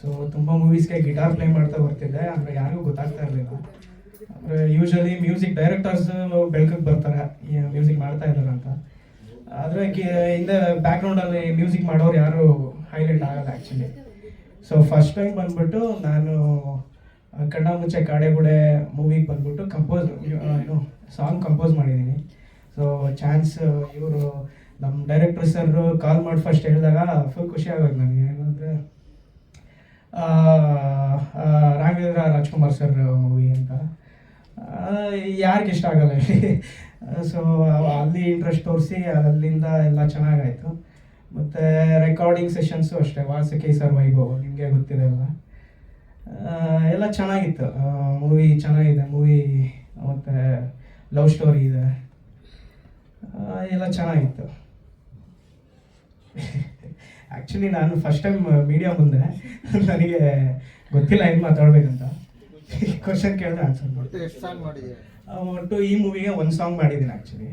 ಸೊ ತುಂಬ ಮೂವೀಸ್ಗೆ ಗಿಟಾರ್ ಪ್ಲೇ ಮಾಡ್ತಾ ಬರ್ತಿದ್ದೆ, ಅಂದರೆ ಯಾರಿಗೂ ಗೊತ್ತಾಗ್ತಾ ಇರಲಿಲ್ಲ. ಅಂದರೆ ಯೂಶಲಿ ಮ್ಯೂಸಿಕ್ ಡೈರೆಕ್ಟರ್ಸ್ ಬೆಳಕಿಗೆ ಬರ್ತಾರೆ ಮ್ಯೂಸಿಕ್ ಮಾಡ್ತಾ ಇದ್ದಾರೆ ಅಂತ. ಆದರೆ ಹಿಂದೆ ಬ್ಯಾಕ್ಗ್ರೌಂಡಲ್ಲಿ ಮ್ಯೂಸಿಕ್ ಮಾಡೋರು ಯಾರು ಹೈಲೈಟ್ ಆಗಲ್ಲ ಆ್ಯಕ್ಚುಲಿ ಸೊ ಫಸ್ಟ್ ಟೈಮ್ ಬಂದ್ಬಿಟ್ಟು ನಾನು ಕಣ್ಣಾಮುಚ್ಚೆ ಕಣ್ಣ ಮುಚ್ಚೆ ಕಾಡೆಗುಡೆ ಮೂವಿಗೆ ಬಂದ್ಬಿಟ್ಟು ಕಂಪೋಸ್ ಏನು ಸಾಂಗ್ ಕಂಪೋಸ್ ಮಾಡಿದ್ದೀನಿ. ಸೊ ಚಾನ್ಸ್ ಇವರು ನಮ್ಮ ಡೈರೆಕ್ಟರ್ ಸರ್ ಕಾಲ್ ಮಾಡಿ ಫಸ್ಟ್ ಹೇಳಿದಾಗ ಫುಲ್ ಖುಷಿ ಆಗೋದು ನನಗೆ. ಏನಂದರೆ ರಾಘವೇಂದ್ರ ರಾಜ್ಕುಮಾರ್ ಸರ್ ಮೂವಿ ಅಂತ. ಯಾರಿಗಿಷ್ಟ ಆಗಲ್ಲ ಸೊ ಅಲ್ಲಿ ಇಂಟ್ರೆಸ್ಟ್ ತೋರಿಸಿ, ಅಲ್ಲಿಂದ ಎಲ್ಲ ಚೆನ್ನಾಗಾಯಿತು ಮತ್ತು ರೆಕಾರ್ಡಿಂಗ್ ಸೆಷನ್ಸು ಅಷ್ಟೇ. ವಾಸಕಿ ಸರ್ ವೈಭವ್ ನಿಮಗೆ ಗೊತ್ತಿದೆ ಅಲ್ಲ ಎಲ್ಲ ಚೆನ್ನಾಗಿತ್ತು. ಮೂವಿ ಚೆನ್ನಾಗಿದೆ. ಮೂವಿ ಮತ್ತು ಲವ್ ಸ್ಟೋರಿ ಇದೆ. ಎಲ್ಲ ಚೆನ್ನಾಗಿತ್ತು. ಆ್ಯಕ್ಚುಲಿ ನಾನು ಫಸ್ಟ್ ಟೈಮ್ ಮೀಡಿಯಾ ಮುಂದೆ. ನನಗೆ ಗೊತ್ತಿಲ್ಲ ಏನು ಮಾತಾಡ್ಬೇಕಂತ. ಕ್ವಶನ್ ಕೇಳಿದ್ರೆ ಆನ್ಸರ್ ಮಾಡಿದ್ದೀನಿ ಒಟ್ಟು ಈ ಮೂವಿಗೆ ಒಂದು ಸಾಂಗ್ ಮಾಡಿದ್ದೀನಿ ಆ್ಯಕ್ಚುಲಿ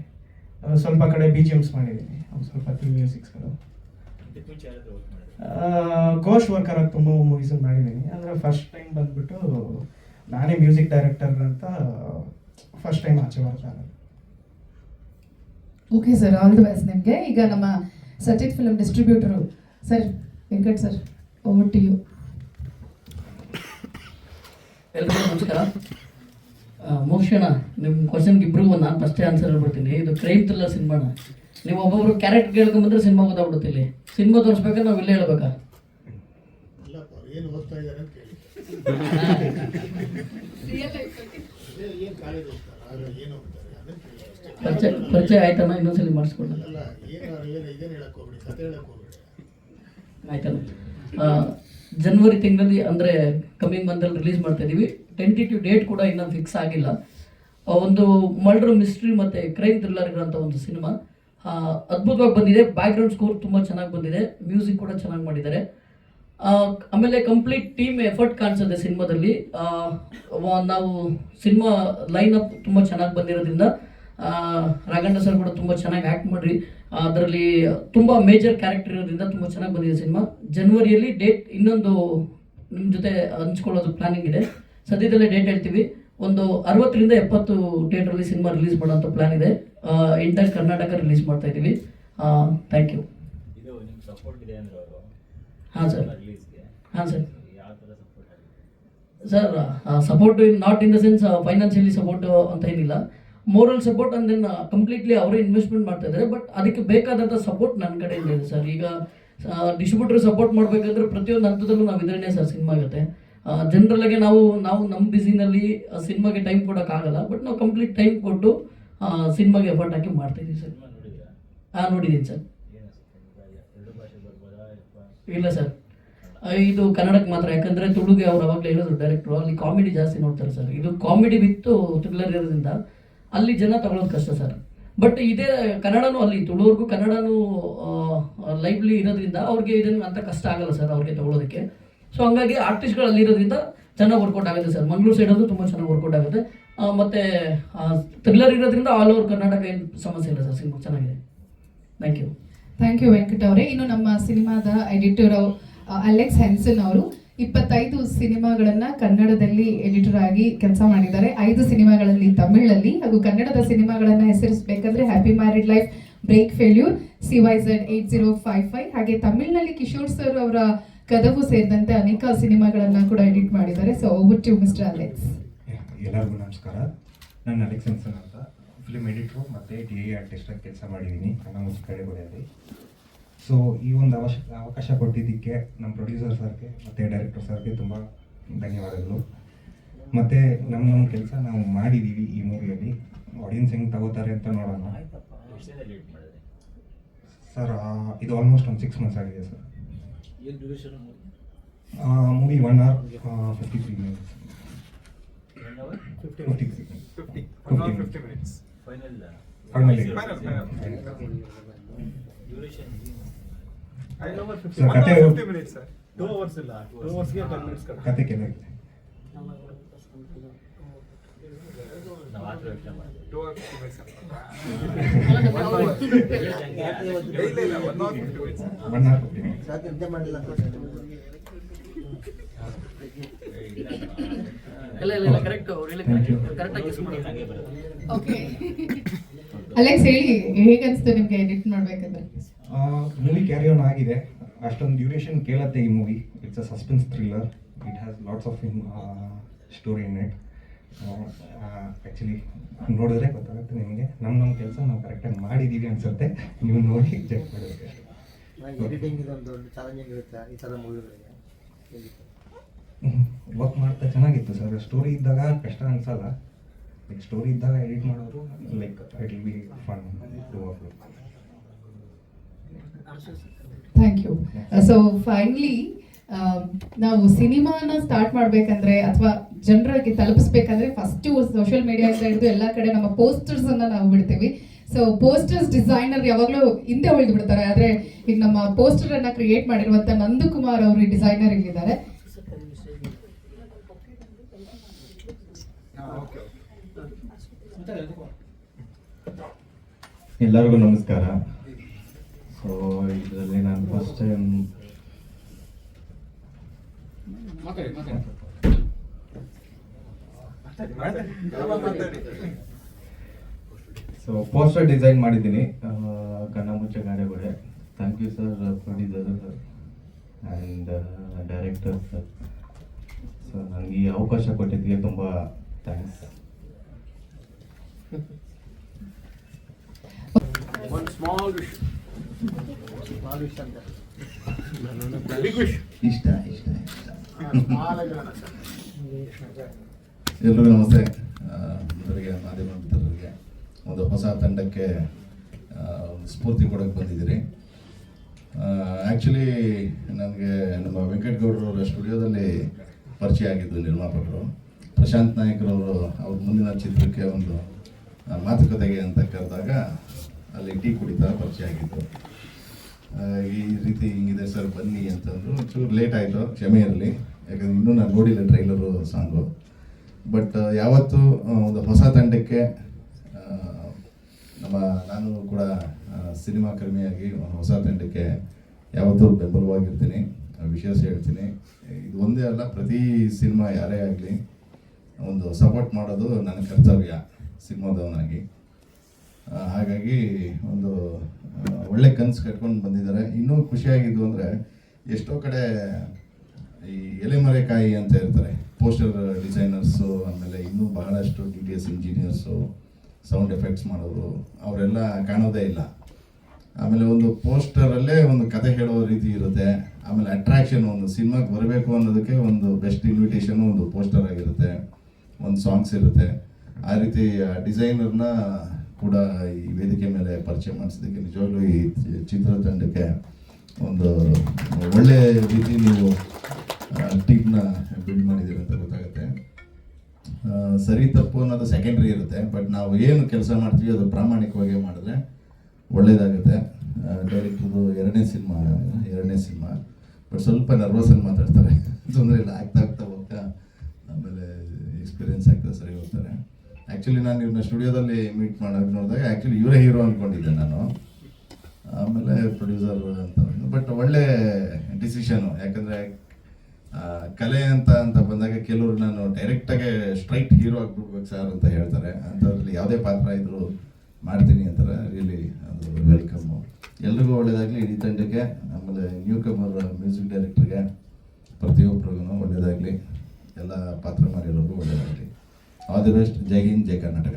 ಸ್ವಲ್ಪ ಕಡೆ ಬಿ ಜಿ ಎಮ್ಸ್ ಮಾಡಿದ್ದೀನಿ. ಒಂದು ಸ್ವಲ್ಪ ತ್ರೀ ಮ್ಯೂಸಿಕ್ಸ್ಗಳು ಇದಕ್ಕೆ ವರ್ಕರ್ ಆಗಿ ತುಂಬ ಮೂವೀಸ್ ಮಾಡಿದ್ದೀನಿ ಅಂದರೆ ಫಸ್ಟ್ ಟೈಮ್ ಬಂದ್ಬಿಟ್ಟು ನಾನೇ ಮ್ಯೂಸಿಕ್ ಡೈರೆಕ್ಟರ್ ಅಂತ ಫಸ್ಟ್ ಟೈಮ್ ಆಚೆ ಬರ್ತಾ okay sir all the best ನಿಮಗೆ. ಈಗ ನಮ್ಮ Sachit film distributor sir Venkat sir over to you ಎಲ್ರಿಗೂ ನಮಸ್ಕಾರ. ಮೋಕ್ಷಣ ನಿಮ್ಮ ಕ್ವಶನ್ಗೆ ಇಬ್ಬರಿಗೂ ನಾನು ಫಸ್ಟೇ ಆನ್ಸರ್ ಹೇಳ್ಬಿಡ್ತೀನಿ. ಇದು ಕ್ರೈಮ್ ಥ್ರಿಲ್ಲರ್ ಸಿನಿಮಾನ ನೀವು ಒಬ್ಬೊಬ್ರು ಕ್ಯಾರೆಕ್ಟರ್ ಕೇಳ್ಕೊಂಬಂದ್ರೆ ಸಿನಿಮಾ ಗೊತ್ತಾಗ್ಬಿಡುತ್ತೆ ಇಲ್ಲಿ. ಸಿನಿಮಾ ತೋರಿಸ್ಬೇಕಾದ್ರೆ ನಾವು ಇಲ್ಲೇ ಹೇಳ್ಬೇಕಾ? ಪರಿಚಯ ಆಯ್ತಣ್ಣ ಇನ್ನೊಂದ್ಸಲಿ ಮಾಡಿಸ್ಕೊಳ್ಳ ಅಲ್ಲ ಏನು ಏನು ಇದೇನು ಹೇಳಕ್ ಹೋಗ್ಬೇಡಿ ಕತೆ ಹೇಳಕ್ ಹೋಗ್ಬೇಡಿ. ಆಯ್ತಲ್ಲ ಆ, ಜನವರಿ ತಿಂಗಳಲ್ಲಿ ಅಂದರೆ ಕಮ್ಮಿಂಗ್ ಮಂತಲ್ಲಿ ರಿಲೀಸ್ ಮಾಡ್ತಾ ಇದ್ದೀವಿ ಟೆಂಟಿಟಿವ್ ಡೇಟ್ ಕೂಡ ಇನ್ನೂ ಫಿಕ್ಸ್ ಆಗಿಲ್ಲ. ಒಂದು ಮರ್ಡರ್ ಮಿಸ್ಟ್ರಿ ಮತ್ತು ಕ್ರೈಮ್ ಥ್ರಿಲ್ಲರ್ ಇರೋಂಥ ಒಂದು ಸಿನಿಮಾ. ಅದ್ಭುತವಾಗಿ ಬಂದಿದೆ. ಬ್ಯಾಕ್ಗ್ರೌಂಡ್ ಸ್ಕೋರ್ ತುಂಬ ಚೆನ್ನಾಗಿ ಬಂದಿದೆ. ಮ್ಯೂಸಿಕ್ ಕೂಡ ಚೆನ್ನಾಗಿ ಮಾಡಿದ್ದಾರೆ. ಆಮೇಲೆ ಕಂಪ್ಲೀಟ್ ಟೀಮ್ ಎಫರ್ಟ್ ಕಾಣಿಸುತ್ತೆ ಸಿನಿಮಾದಲ್ಲಿ. ನಾವು ಸಿನಿಮಾ ಲೈನ್ ಅಪ್ ತುಂಬ ಚೆನ್ನಾಗಿ ಬಂದಿರೋದ್ರಿಂದ ರಾಘಣ್ಣ ಸರ್ ಕೂಡ ತುಂಬ ಚೆನ್ನಾಗಿ ಆ್ಯಕ್ಟ್ ಮಾಡ್ರಿ. ಅದರಲ್ಲಿ ತುಂಬ ಮೇಜರ್ ಕ್ಯಾರೆಕ್ಟರ್ ಇರೋದ್ರಿಂದ ತುಂಬ ಚೆನ್ನಾಗಿ ಬಂದಿದೆ ಸಿನಿಮಾ. ಜನವರಿಯಲ್ಲಿ ಡೇಟ್ ಇನ್ನೊಂದು ನಿಮ್ಮ ಜೊತೆ ಹಂಚ್ಕೊಳ್ಳೋದು ಪ್ಲಾನಿಂಗ್ ಇದೆ. ಸದ್ಯದಲ್ಲೇ ಡೇಟ್ ಹೇಳ್ತೀವಿ. ಒಂದು ಅರವತ್ತರಿಂದ ಎಪ್ಪತ್ತು ಥಿಯೇಟ್ರಲ್ಲಿ ಸಿನಿಮಾ ರಿಲೀಸ್ ಮಾಡೋಂಥ ಪ್ಲಾನ್ ಇದೆ. ಇಂಟರ್ ಕರ್ನಾಟಕ ರಿಲೀಸ್ ಮಾಡ್ತಾ ಇದ್ದೀವಿ. ಥ್ಯಾಂಕ್ ಯು ಹಾಂ ಸರ್ ಹಾಂ sir sir support in not in the sense financially support ಅಂತ ಏನಿಲ್ಲ. Moral support and then completely ಅವರೇ ಇನ್ವೆಸ್ಟ್ಮೆಂಟ್ ಮಾಡ್ತಾ ಇದ್ದಾರೆ. ಬಟ್ ಅದಕ್ಕೆ ಬೇಕಾದಂಥ ಸಪೋರ್ಟ್ ನನ್ನ ಕಡೆಯಿಂದ ಇದೆ ಸರ್ ಈಗ ಡಿಸ್ಟ್ರಿಬ್ಯೂಟರ್ ಸಪೋರ್ಟ್ ಮಾಡಬೇಕಂದ್ರೆ ಪ್ರತಿಯೊಂದು ಹಂತದಲ್ಲೂ ನಾವು ಇದರನ್ನೇ ಸರ್ ಸಿನಿಮಾ ಆಗುತ್ತೆ. ಜನರಲ್ಲಾಗೆ ನಾವು ನಾವು ನಮ್ಮ ಬಿಸಿನಲ್ಲಿ ಸಿನಿಮಾಗೆ ಟೈಮ್ ಕೊಡೋಕ್ಕಾಗಲ್ಲ. ಬಟ್ ನಾವು ಕಂಪ್ಲೀಟ್ ಟೈಮ್ ಕೊಟ್ಟು ಸಿನಿಮಾಗೆ ಎಫರ್ಟ್ ಹಾಕಿ ಮಾಡ್ತಾ ಇದ್ದೀವಿ ಸರ್. ಹಾಂ ನೋಡಿದ್ದೀನಿ ಸರ್. ಇಲ್ಲ ಸರ್. ಇದು ಕನ್ನಡಕ್ಕೆ ಮಾತ್ರ, ಯಾಕಂದರೆ ತುಳುಗೆ ಅವ್ರು ಅವಾಗಲೇ ಹೇಳಿದ್ರು ಡೈರೆಕ್ಟ್ರು ಅಲ್ಲಿ ಕಾಮಿಡಿ ಜಾಸ್ತಿ ನೋಡ್ತಾರೆ ಸರ್. ಇದು ಕಾಮಿಡಿ ಬಿತ್ತು ಥ್ರಿಲ್ಲರ್ ಇರೋದ್ರಿಂದ ಅಲ್ಲಿ ಜನ ತಗೊಳ್ಳೋದು ಕಷ್ಟ ಸರ್. ಬಟ್ ಇದೇ ಕನ್ನಡನೂ ಅಲ್ಲಿ, ತುಳುವರ್ಗೂ ಕನ್ನಡನೂ ಲೈವ್ಲಿ ಇರೋದ್ರಿಂದ ಅವ್ರಿಗೆ ಇದನ್ನು ಅಂತ ಕಷ್ಟ ಆಗಲ್ಲ ಸರ್ ಅವ್ರಿಗೆ ತಗೊಳ್ಳೋದಕ್ಕೆ ಸೊ ಹಂಗಾಗಿ ಆರ್ಟಿಸ್ಟ್ಗಳು ಅಲ್ಲಿರೋದ್ರಿಂದ ಚೆನ್ನಾಗಿ ವರ್ಕೌಟ್ ಆಗುತ್ತೆ ಸರ್. ಮಂಗಳೂರು ಸೈಡಲ್ಲೂ ತುಂಬ ಚೆನ್ನಾಗಿ ವರ್ಕೌಟ್ ಆಗುತ್ತೆ. ಮತ್ತೆ ಥ್ರಿಲ್ಲರ್ ಇರೋದ್ರಿಂದ ಆಲ್ ಓವರ್ ಕರ್ನಾಟಕ ಏನು ಸಮಸ್ಯೆ ಇಲ್ಲ ಸರ್, ಸಿನಿಮಾ ಚೆನ್ನಾಗಿದೆ. Thank you thank you Venkata ಅವರೇ. ಇನ್ನು ನಮ್ಮ ಸಿನಿಮಾದ ಎಡಿಟರ್ ಅಲೆಕ್ಸ್ ಹೆನ್ಸನ್ ಅವರು ಇಪ್ಪತ್ತೈದು ಸಿನಿಮಾಗಳನ್ನ ಕನ್ನಡದಲ್ಲಿ ಎಡಿಟರ್ ಆಗಿ ಕೆಲಸ ಮಾಡಿದ್ದಾರೆ. ಐದು ಸಿನಿಮಾಗಳಲ್ಲಿ ತಮಿಳಲ್ಲಿ ಹಾಗೂ ಕನ್ನಡದ ಸಿನಿಮಾಗಳನ್ನ ಹೆಸರಿಸಬೇಕಂದ್ರೆ happy married life break failure C Y Z eight zero five five ಹಾಗೆ ತಮಿಳ್ನಲ್ಲಿ ಕಿಶೋರ್ ಸರ್ ಅವರ ಕದವು ಸೇರಿದಂತೆ ಅನೇಕ ಸಿನಿಮಾಗಳನ್ನ ಕೂಡ ಎಡಿಟ್ ಮಾಡಿದ್ದಾರೆ. So over to mister Alex ಎಲ್ಲರಿಗೂ ನಮಸ್ಕಾರ. ನಾನು ಅಲೆಕ್ಸನ್ಸನ್ ಅಂತ. ಫಿಲ್ಮ್ ಎಡಿಟ್ರು ಮತ್ತು ಡಿ ಎ ಆರ್ಟಿಸ್ಟ್ ಆಗಿ ಕೆಲಸ ಮಾಡಿದ್ದೀನಿ ಕನ್ನಡ ಮುಸ್ ಕಡೆಗಳಲ್ಲಿ ಸೊ ಈ ಒಂದು ಅವಶ ಅವಕಾಶ ಕೊಟ್ಟಿದ್ದಕ್ಕೆ ನಮ್ಮ ಪ್ರೊಡ್ಯೂಸರ್ ಸರ್ಗೆ ಮತ್ತು ಡೈರೆಕ್ಟರ್ ಸರ್ಗೆ ತುಂಬ ಧನ್ಯವಾದಗಳು. ಮತ್ತು ನಮ್ಮ ನಮ್ಮ ಕೆಲಸ ನಾವು ಮಾಡಿದ್ದೀವಿ ಈ ಮೂವಿಯಲ್ಲಿ. ಆಡಿಯನ್ಸ್ ಹೆಂಗೆ ತಗೋತಾರೆ ಅಂತ ನೋಡೋಣ. ಸರ್ ಇದು ಆಲ್ಮೋಸ್ಟ್ ಒಂದು ಸಿಕ್ಸ್ ಮಂತ್ಸ್ ಆಗಿದೆ sir movie? One hour fifty three minutes one hour fifty three fifty fifty minutes final Finally. Duration sir fifty minutes sir two hours ಇಲ್ಲ. ಟೂ ಅವರ್ಸ್ಗೆ ಟೆನ್ ಮಿನಿಟ್ಸ್ ಕತೆ ಟೂ ಅವರ್ ಫಿಫ್ಟಿ ಮಿನಿಟ್ಸ್ ಇಲ್ಲ, ಇಲ್ಲ one hour fifty minutes one hour fifty minutes ಮಾಡಿಲ್ಲ Alex ಹೇಳಿ ಹೇಗನ್ಸ್ತು ನಿಮ್ಗೆ edit ಮಾಡ್ಬೇಕಂದ್ರೆ ಮೂವಿ ಕ್ಯಾರಿ ಆನ್ ಆಗಿದೆ. ಅಷ್ಟೊಂದು ಡ್ಯೂರೇಷನ್ ಕೇಳತ್ತೆ ಈ movie it's a suspense thriller it has lots of in story in it actually ನೋಡಿದ್ರೆ ಗೊತ್ತಾಗುತ್ತೆ ನಿಮಗೆ. ನಮ್ಮ ನಮ್ಮ ಕೆಲಸ ನಾವು ಕರೆಕ್ಟಾಗಿ ಮಾಡಿದ್ದೀವಿ ಅನ್ಸುತ್ತೆ. ನೀವು ನೋಡಿ ಚೆಕ್ ಮಾಡಬೇಕು ಎಡಿಟಿಂಗ್ ಇದೊಂದು ದೊಡ್ಡ ಚಾಲೆಂಜಿಂಗ್ ಇರುತ್ತೆ ಈ ಥರ ಮೂವಿಗಳಿಗೆ ವರ್ಕ್ ಮಾಡ್ತಾ ಚೆನ್ನಾಗಿತ್ತು ಸರ್ ಸ್ಟೋರಿ ಇದ್ದಾಗ ಕಷ್ಟ ಅನ್ಸಲ್ಲ. ಲೈಕ್ ಸ್ಟೋರಿ ಇದ್ದಾಗ ಎಡಿಟ್ ಮಾಡೋದು like it will be fun to work thank you so finally ನಾವು ಸಿನಿಮಾನ ಸ್ಟಾರ್ಟ್ ಮಾಡ್ಬೇಕಂದ್ರೆ ಅಥವಾ ಜನರಿಗೆ ತಲುಪಿಸ್ಬೇಕಂದ್ರೆ ಫಸ್ಟ್ ಸೋಷಿಯಲ್ ಮೀಡಿಯಾದಿಂದ ಹಿಡಿದು ಎಲ್ಲ ಕಡೆ ನಮ್ಮ ಪೋಸ್ಟರ್ಸ್ ಅನ್ನ ನಾವು ಬಿಡ್ತೀವಿ. ಸೊ ಪೋಸ್ಟರ್ಸ್ ಡಿಸೈನರ್ ಯಾವಾಗಲೂ ಹಿಂದೆ ಉಳಿದು ಬಿಡ್ತಾರೆ ಆದ್ರೆ ಈಗ ನಮ್ಮ ಪೋಸ್ಟರ್ ಅನ್ನ ಕ್ರಿಯೇಟ್ ಮಾಡಿರುವಂತ ನಂದಕುಮಾರ್ ಅವರು ಡಿಸೈನರ್ ಇಲ್ಲಿದ್ದಾರೆ. ಎಲ್ಲರಿಗೂ ನಮಸ್ಕಾರ. ಸೊ ಇದರಲ್ಲಿ ನಾನು first time so poster design ಮಾಡಿದ್ದೀನಿ. ಕಣ್ಣ ಮುಚ್ಚ ಗಾಡೆಗೋಡೆ thank you sir producer and director sir so ನನಗೆ ಈ ಅವಕಾಶ ಕೊಟ್ಟಿದ್ದಕ್ಕೆ ತುಂಬ ಥ್ಯಾಂಕ್ಸ್ ಇಷ್ಟ. ಇಷ್ಟ ಎಲ್ರಿಗೂ ನಮಸ್ತೆ. ಮೊದಲಿಗೆ ಮಾಧ್ಯಮ ಮಿತ್ರರಿಗೆ ಒಂದು ಹೊಸ ತಂಡಕ್ಕೆ ಒಂದು ಸ್ಫೂರ್ತಿ ಕೊಡೋಕ್ಕೆ ಬಂದಿದ್ದೀರಿ. ಆ್ಯಕ್ಚುಲಿ ನನಗೆ ನಮ್ಮ ವೆಂಕಟಗೌಡರವರ ಸ್ಟುಡಿಯೋದಲ್ಲಿ ಪರಿಚಯ ಆಗಿದ್ದು ನಿರ್ಮಾಪಕರು. ಪ್ರಶಾಂತ್ ನಾಯಕರವರು ಅವ್ರ ಮುಂದಿನ ಚಿತ್ರಕ್ಕೆ ಒಂದು ಮಾತುಕತೆಗೆ ಅಂತ ಕರೆದಾಗ ಅಲ್ಲಿ ಟೀ ಕುಡಿತಾ ಪರಿಚಯ ಆಗಿದ್ದು. ಆ, ಈ ರೀತಿ ಹಿಂಗಿದೆ ಸರ್ ಬನ್ನಿ ಅಂತಂದ್ರು. ಚೂರು ಲೇಟ್ ಆಯಿತು ಕ್ಷಮೆ ಇರಲಿ. ಯಾಕಂದ್ರೆ ಇನ್ನೂ ನಾನು ನೋಡಿಲ್ಲ ಟ್ರೈಲರು ಸಾಂಗು ಬಟ್ ಯಾವತ್ತು ಒಂದು ಹೊಸ ತಂಡಕ್ಕೆ ನಮ್ಮ ನಾನು ಕೂಡ ಸಿನಿಮಾ ಕರ್ಮಿಯಾಗಿ ಹೊಸ ತಂಡಕ್ಕೆ ಯಾವತ್ತೂ ಬೆಂಬಲವಾಗಿರ್ತೀನಿ. ವಿಶೇಷ ಹೇಳ್ತೀನಿ. ಇದು ಒಂದೇ ಅಲ್ಲ ಪ್ರತಿ ಸಿನಿಮಾ ಯಾರೇ ಆಗಲಿ ಒಂದು ಸಪೋರ್ಟ್ ಮಾಡೋದು ನನ್ನ ಕರ್ತವ್ಯ. ಸಿನಿಮಾದವನಾಗಿ ಹಾಗಾಗಿ ಒಂದು ಒಳ್ಳೆ ಕನಸು ಕಟ್ಕೊಂಡು ಬಂದಿದ್ದಾರೆ. ಇನ್ನೂ ಖುಷಿಯಾಗಿದ್ದು ಅಂದರೆ ಎಷ್ಟೋ ಕಡೆ ಈ ಎಲೆಮರೆಕಾಯಿ ಅಂತ ಇರ್ತಾರೆ ಪೋಸ್ಟರ್ ಡಿಸೈನರ್ಸು ಆಮೇಲೆ ಇನ್ನೂ ಬಹಳಷ್ಟು D T S engineers sound effects ಮಾಡೋರು, ಅವರೆಲ್ಲ ಕಾಣೋದೇ ಇಲ್ಲ. ಆಮೇಲೆ ಒಂದು ಪೋಸ್ಟರಲ್ಲೇ ಒಂದು ಕತೆ ಹೇಳೋ ರೀತಿ ಇರುತ್ತೆ. ಆಮೇಲೆ ಅಟ್ರಾಕ್ಷನ್ ಒಂದು ಸಿನಿಮಾಗೆ ಬರಬೇಕು ಅನ್ನೋದಕ್ಕೆ ಒಂದು ಬೆಸ್ಟ್ ಇನ್ವಿಟೇಷನು ಒಂದು ಪೋಸ್ಟರ್ ಆಗಿರುತ್ತೆ. ಒಂದು ಸಾಂಗ್ಸ್ ಇರುತ್ತೆ. ಆ ರೀತಿ ಡಿಸೈನರ್ನ ಕೂಡ ಈ ವೇದಿಕೆ ಮೇಲೆ ಪರಿಚಯ ಮಾಡಿಸಿದ್ದಕ್ಕೆ ನಿಜವಾಗ್ಲೂ ಈ ಚಿತ್ರ ತಂಡಕ್ಕೆ ಒಂದು ಒಳ್ಳೆ ರೀತಿ ನೀವು ಟೀಮ್ನ ಬಿಲ್ಡ್ ಮಾಡಿದ್ದೀರಿ ಅಂತ ಗೊತ್ತಾಗುತ್ತೆ. ಸರಿ ತಪ್ಪು ಅನ್ನೋದು ಸೆಕೆಂಡ್ರಿ ಇರುತ್ತೆ ಬಟ್ ನಾವು ಏನು ಕೆಲಸ ಮಾಡ್ತೀವಿ ಅದು ಪ್ರಾಮಾಣಿಕವಾಗಿ ಮಾಡಿದ್ರೆ ಒಳ್ಳೇದಾಗುತ್ತೆ. ಡೈರೆಕ್ಟ್ರದು ಎರಡನೇ ಸಿನಿಮಾ ಎರಡನೇ ಸಿನಿಮಾ ಬಟ್ ಸ್ವಲ್ಪ ನರ್ವಸಲ್ಲಿ ಮಾತಾಡ್ತಾರೆ. ತೊಂದರೆ ಇಲ್ಲ, ಆಗ್ತಾ ಆಗ್ತಾ ಹೋಗ್ತಾ ಆಮೇಲೆ ಎಕ್ಸ್ಪೀರಿಯನ್ಸ್ ಆಗ್ತಾ ಸರಿ ಹೋಗ್ತಾರೆ. ಆ್ಯಕ್ಚುಲಿ ನಾನು ಇವ್ರನ್ನ ಸ್ಟುಡಿಯೋದಲ್ಲಿ ಮೀಟ್ ಮಾಡೋಕೆ ನೋಡಿದಾಗ ಆ್ಯಕ್ಚುಲಿ ಇವರೇ ಹೀರೋ ಅಂದ್ಕೊಂಡಿದ್ದೆ ನಾನು. ಆಮೇಲೆ ಪ್ರೊಡ್ಯೂಸರ್ ಅಂತ ಬಟ್ ಒಳ್ಳೆ ಡಿಸಿಷನು ಯಾಕಂದರೆ ಕಲೆ ಅಂತ ಅಂತ ಬಂದಾಗ ಕೆಲವರು ನಾನು ಡೈರೆಕ್ಟಾಗೆ ಸ್ಟ್ರೈಟ್ ಹೀರೋ ಆಗಿಬಿಡ್ಬೇಕು ಸರ್ ಅಂತ ಹೇಳ್ತಾರೆ. ಅಂಥದ್ರಲ್ಲಿ ಯಾವುದೇ ಪಾತ್ರ ಇದ್ದರೂ ಮಾಡ್ತೀನಿ ಅಂತಾರೆ. ರಿಯಲಿ ಅದು ವೆಲ್ಕಮ್ಮು ಎಲ್ರಿಗೂ ಒಳ್ಳೆಯದಾಗಲಿ ಇಡೀ ತಂಡಕ್ಕೆ, ಆಮೇಲೆ ನ್ಯೂ ಕಮರ್ ಮ್ಯೂಸಿಕ್ ಡೈರೆಕ್ಟ್ರಿಗೆ ಪ್ರತಿಯೊಬ್ಬರಿಗೂ ಒಳ್ಳೆಯದಾಗಲಿ ಎಲ್ಲ ಪಾತ್ರ ಮಾಡಿರೋರ್ಗೂ ಒಳ್ಳೇದಾಗಲಿ. ಆಲ್ ದಿ ಬೆಸ್ಟ್ ಜೈ ಹಿಂದ್ ಜೈ ಕರ್ನಾಟಕ